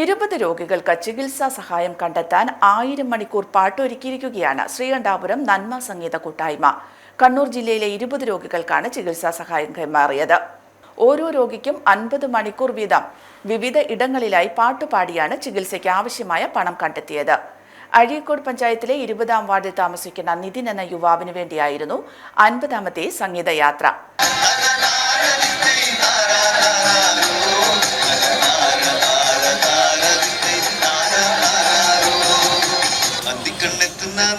ഇരുപത് രോഗികൾക്ക് ചികിത്സാ സഹായം കണ്ടെത്താൻ ആയിരം മണിക്കൂർ പാട്ടൊരുക്കിയിരിക്കുകയാണ് ശ്രീകണ്ഠാപുരം നന്മ സംഗീത കൂട്ടായ്മ. കണ്ണൂർ ജില്ലയിലെ ഇരുപത് രോഗികൾക്കാണ് ചികിത്സാ സഹായം കൈമാറിയത്. ഓരോ രോഗിക്കും അൻപത് മണിക്കൂർ വീതം വിവിധ ഇടങ്ങളിലായി പാട്ടുപാടിയാണ് ചികിത്സയ്ക്ക് ആവശ്യമായ പണം കണ്ടെത്തിയത്. അഴീക്കോട് പഞ്ചായത്തിലെ ഇരുപതാം വാർഡിൽ താമസിക്കുന്ന നിതിൻ എന്ന യുവാവിന് വേണ്ടിയായിരുന്നു അൻപതാമത്തെ സംഗീതയാത്ര.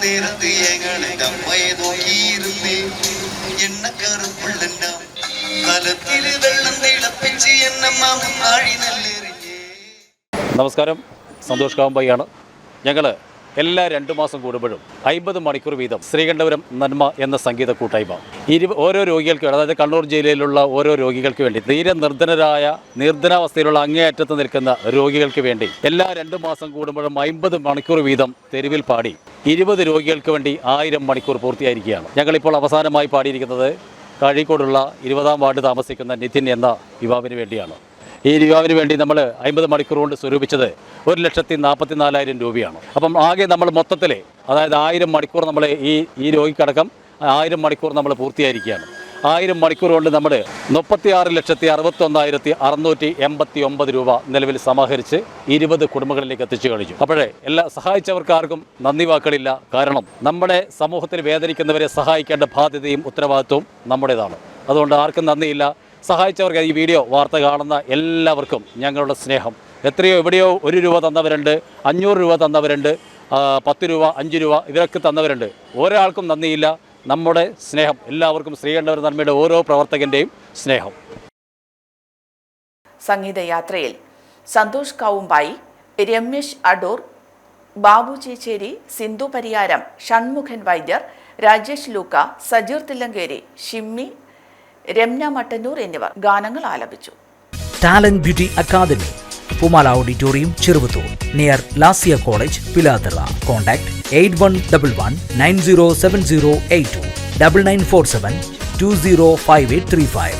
നേരത്ത് ഞങ്ങളെ അമ്മയെ നോക്കിയിരുന്നേ? എണ്ണക്കറുപ്പുള്ള കലത്തിൽ വെള്ളം തിളപ്പിച്ച് എന്നമ്മ മുന്നാഴി നല്ലെറിഞ്ഞേ. നമസ്കാരം. സന്തോഷ് കാവുമ്പയ്യാണ്. ഞങ്ങൾ എല്ലാ രണ്ട് മാസം കൂടുമ്പോഴും അമ്പത് മണിക്കൂർ വീതം ശ്രീകണ്ഠപുരം നന്മ എന്ന സംഗീത കൂട്ടായ്മ. ഇരു ഓരോ രോഗികൾക്ക് അതായത് കണ്ണൂർ ജില്ലയിലുള്ള ഓരോ രോഗികൾക്ക് വേണ്ടി തീരെ നിർധനരായ നിർധനാവസ്ഥയിലുള്ള അങ്ങേയറ്റത്ത് നിൽക്കുന്ന രോഗികൾക്ക് വേണ്ടി എല്ലാ രണ്ട് മാസം കൂടുമ്പോഴും അമ്പത് മണിക്കൂർ വീതം തെരുവിൽ പാടി ഇരുപത് രോഗികൾക്ക് വേണ്ടി ആയിരം മണിക്കൂർ പൂർത്തിയായിരിക്കുകയാണ്. ഞങ്ങളിപ്പോൾ അവസാനമായി പാടിയിരിക്കുന്നത് കാഴിക്കോടുള്ള ഇരുപതാം വാർഡ് താമസിക്കുന്ന നിതിൻ എന്ന യുവാവിന് വേണ്ടിയാണ്. ഈ യുവാവിന് വേണ്ടി നമ്മൾ അമ്പത് മണിക്കൂർ കൊണ്ട് സ്വരൂപിച്ചത് ഒരു ലക്ഷത്തി നാൽപ്പത്തി നാലായിരം രൂപയാണ്. അപ്പം ആകെ നമ്മൾ മൊത്തത്തിൽ അതായത് ആയിരം മണിക്കൂർ നമ്മൾ ഈ ഈ രോഗിക്കടക്കം ആയിരം മണിക്കൂർ നമ്മൾ പൂർത്തിയായിരിക്കുകയാണ്. ആയിരം മണിക്കൂർ കൊണ്ട് നമ്മൾ മുപ്പത്തി ആറ് ലക്ഷത്തി അറുപത്തൊന്നായിരത്തി അറുന്നൂറ്റി എൺപത്തി ഒമ്പത് രൂപ നിലവിൽ സമാഹരിച്ച് ഇരുപത് കുടുംബങ്ങളിലേക്ക് എത്തിച്ചു കഴിഞ്ഞു. അപ്പോഴേ എല്ലാ സഹായിച്ചവർക്കാർക്കും നന്ദി വാക്കുകളില്ല. കാരണം നമ്മുടെ സമൂഹത്തിൽ വേദനിക്കുന്നവരെ സഹായിക്കേണ്ട ബാധ്യതയും ഉത്തരവാദിത്വവും നമ്മുടേതാണ്. അതുകൊണ്ട് ആർക്കും നന്ദിയില്ല. സഹായിച്ചവർക്ക് ഈ വീഡിയോ വാർത്ത കാണുന്ന എല്ലാവർക്കും ഞങ്ങളുടെ സ്നേഹം. എത്രയോ എവിടെയോ ഒരു രൂപ തന്നവരുണ്ട് അഞ്ഞൂറ് രൂപ തന്നവരുണ്ട് പത്ത് രൂപ അഞ്ച് രൂപ ഇവരൊക്കെ തന്നവരുണ്ട്. ഒരാൾക്കും നന്ദിയില്ല. നമ്മുടെ സ്നേഹം എല്ലാവർക്കും ശ്രീകണ്ഠവർ നന്മയുടെ ഓരോ പ്രവർത്തകന്റെയും സ്നേഹം. സംഗീതയാത്രയിൽ സന്തോഷ് കാവുമ്പായി രമേശ് അടൂർ ബാബു ചേച്ചേരി സിന്ധു പരിയാരം ഷൺമുഖൻ വൈദ്യർ രാജേഷ് ലൂക്ക സജീർ തില്ലങ്കേരി ഷിമ്മി രമ്ന മട്ടന്നൂർ എന്നിവർ ഗാനങ്ങൾ ആലപിച്ചു. Talent beauty academy Poomala auditorium Cheruvathur near Lasiya college Pilathara contact eight one double one nine zero seven zero eight two double nine four seven two zero five eight three five